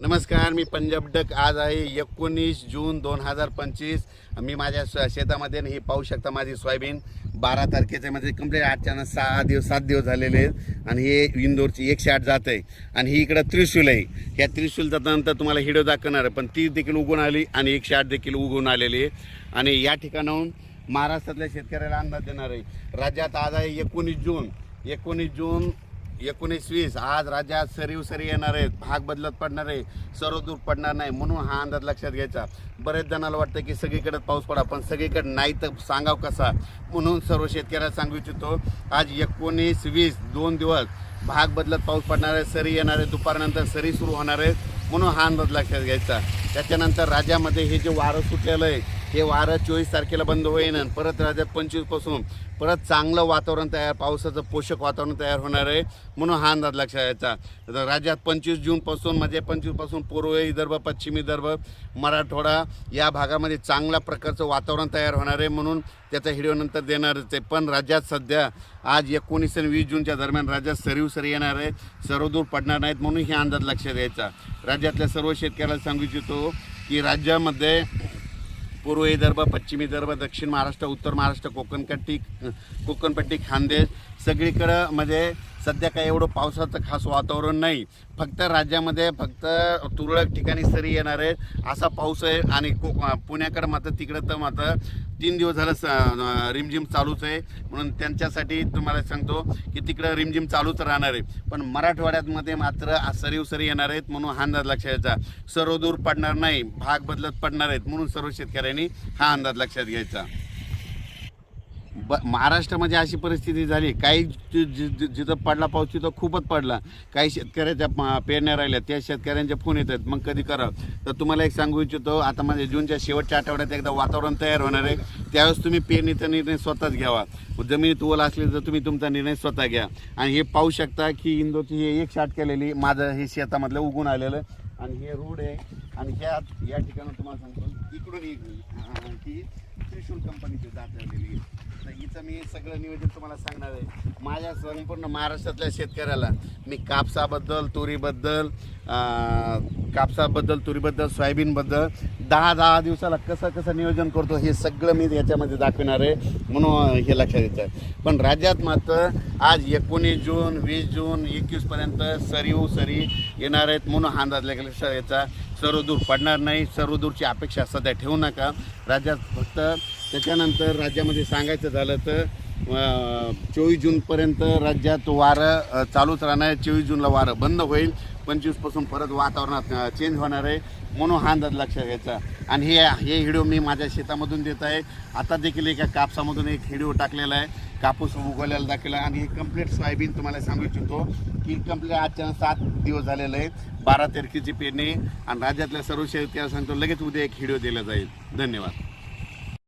नमस्कार मी पंजाब डक. आज आहे एकोणीस जून दोन हजार पंचवीस. मी माझ्या शेतामध्ये हे पाहू शकता माझी सोयाबीन. बारा तारखेच्या म्हणजे कंप्लीट आजच्या सहा दिवस सात दिवस झालेले आहेत. आणि हे इंदोरची एकशे आठ जात आहे. आणि ही इकडं त्रिशूल आहे. ह्या त्रिशूल जातानंतर तुम्हाला हिडो दाखवणार आहे. पण ती देखील उगून आली आणि एकशे आठ देखील उगून आलेली आहे. आणि या ठिकाणाहून महाराष्ट्रातल्या शेतकऱ्याला अंदाज देणार आहे. राज्यात आज आहे एकोणीस जून. एकोणीस जून एकोणीस वीस आज राज्यात सरीव सरी येणार आहेत. भाग बदलत पडणार आहे. सर्व दूर पडणार नाही. म्हणून हा अंदाज लक्षात घ्यायचा. बरेच जणाला वाटतं की सगळीकडे पाऊस पडा पण सगळीकडे नाही तर सांगाव कसा? म्हणून सर्व शेतकऱ्याला सांगू इच्छितो आज एकोणीस वीस दोन दिवस भाग बदलत पाऊस पडणार आहे सरी येणार आहे दुपारनंतर सरी सुरू होणार आहे. म्हणून हा अंदाज लक्षात घ्यायचा. त्याच्यानंतर राज्यामध्ये हे जे वारं सुटलेलं आहे हे वारं चोवीस तारखेला बंद होईन परत राज्यात पंचवीसपासून परत चांगलं वातावरण तयार पावसाचं पोषक वातावरण तयार होणार आहे म्हणून हा अंदाज लक्षात यायचा. राज्यात पंचवीस जूनपासून म्हणजे पंचवीसपासून पूर्व विदर्भ पश्चिमी विदर्भ मराठवाडा या भागामध्ये चांगल्या प्रकारचं वातावरण तयार होणार आहे म्हणून त्याचा व्हिडिओ नंतर देणारच आहे पण राज्यात सध्या आज एकोणीस आणि वीस जूनच्या दरम्यान राज्यात सरीवसरी येणार आहे सर्वदूर पडणार नाहीत म्हणून हे अंदाज लक्षात द्यायचा राज्यातल्या सर्व शेतकऱ्याला सांगू इच्छितो की राज्यामध्ये पूर्व विदर्भ पश्चिम विदर्भ दक्षिण महाराष्ट्र उत्तर महाराष्ट्र कोकणपट्टी कोकणपट्टी खानदेश. सगळीकडं म्हणजे सध्या काही एवढं पावसाचं खास वातावरण नाही. फक्त राज्यामध्ये फक्त तुरळक ठिकाणी सरी येणार आहे असा पाऊस आहे आणि को पुण्याकडं मात्र तिकडं तर मात्र तीन दिवस झालं स रिमझिम चालूच आहे. म्हणून त्यांच्यासाठी तुम्हाला सांगतो की तिकडं रिमझिम चालूच राहणार आहे. पण मराठवाड्यातमध्ये मात्र सरीवसरी येणार आहेत म्हणून हा अंदाज लक्षात घ्यायचा. सर्व दूर पडणार नाही भाग बदलत पडणार आहेत म्हणून सर्व शेतकऱ्यांनी हा अंदाज लक्षात घ्यायचा. ब महाराष्ट्रामध्ये अशी परिस्थिती झाली काही जि- जि- जिथं पडला पाऊस तिथं खूपच पडला. काही शेतकऱ्याच्या पेरण्या राहिल्या त्या शेतकऱ्यांचे फोन येतात मग कधी करा तर तुम्हाला एक सांगू इच्छितो आता म्हणजे जूनच्या शेवटच्या आठवड्यात एकदा वातावरण तयार होणार आहे. त्यावेळेस तुम्ही पेरणीचा निर्णय स्वतःच घ्यावा. जमिनीत ओल असली तर तुम्ही तुमचा निर्णय स्वतः घ्या. आणि हे पाहू शकता की इंदोरची हे एक शाट केलेली माझं हे शेतामधलं उगून आलेलं. आणि हे रोड आहे. आणि ह्या या ठिकाणी तुम्हाला सांगतो इकडून एक ही त्रिशूल कंपनीची जात आलेली तर हिचं मी सगळं नियोजन तुम्हाला सांगणार आहे. माझ्या संपूर्ण महाराष्ट्रातल्या शेतकऱ्याला मी कापसाबद्दल तुरीबद्दल कापसाबद्दल तुरीबद्दल सोयाबीनबद्दल दहा दहा दिवसाला कसं कसं नियोजन करतो हे सगळं मी याच्यामध्ये दाखवणार आहे. म्हणून हे लक्षात येतं. आहे पण राज्यात मात्र आज एकोणीस जून वीस जून एकवीसपर्यंत सरीव सरी येणार आहेत म्हणून हा अंदाज लक्षात याचा सर्व दूर पडणार नाही सर्व दूरची अपेक्षा सध्या ठेवू नका. राज्यात फक्त त्याच्यानंतर राज्यामध्ये सांगायचं झालं तर चोवीस जूनपर्यंत राज्यात वारं चालूच राहणार आहे. चोवीस जूनला वारं बंद होईल. पंचवीसपासून परत वातावरणात चेंज होणार आहे. म्हणून हा अंदाज लक्षात घ्यायचा. आणि हे हे हिडिओ मी माझ्या शेतामधून देत आहे. आता देखील एका कापसामधून एक हिडिओ टाकलेला आहे. कापूस उगवलेला दाखवला आणि हे कंप्लीट सोयाबीन तुम्हाला सांगू इच्छितो की कंप्लीट आजच्या सात दिवस झालेलं आहे बारा तारखेची पेरणी आणि राज्यातल्या सर्व शेतकऱ्यांना सांगतो लगेच उद्या एक हिडिओ दिला जाईल. धन्यवाद.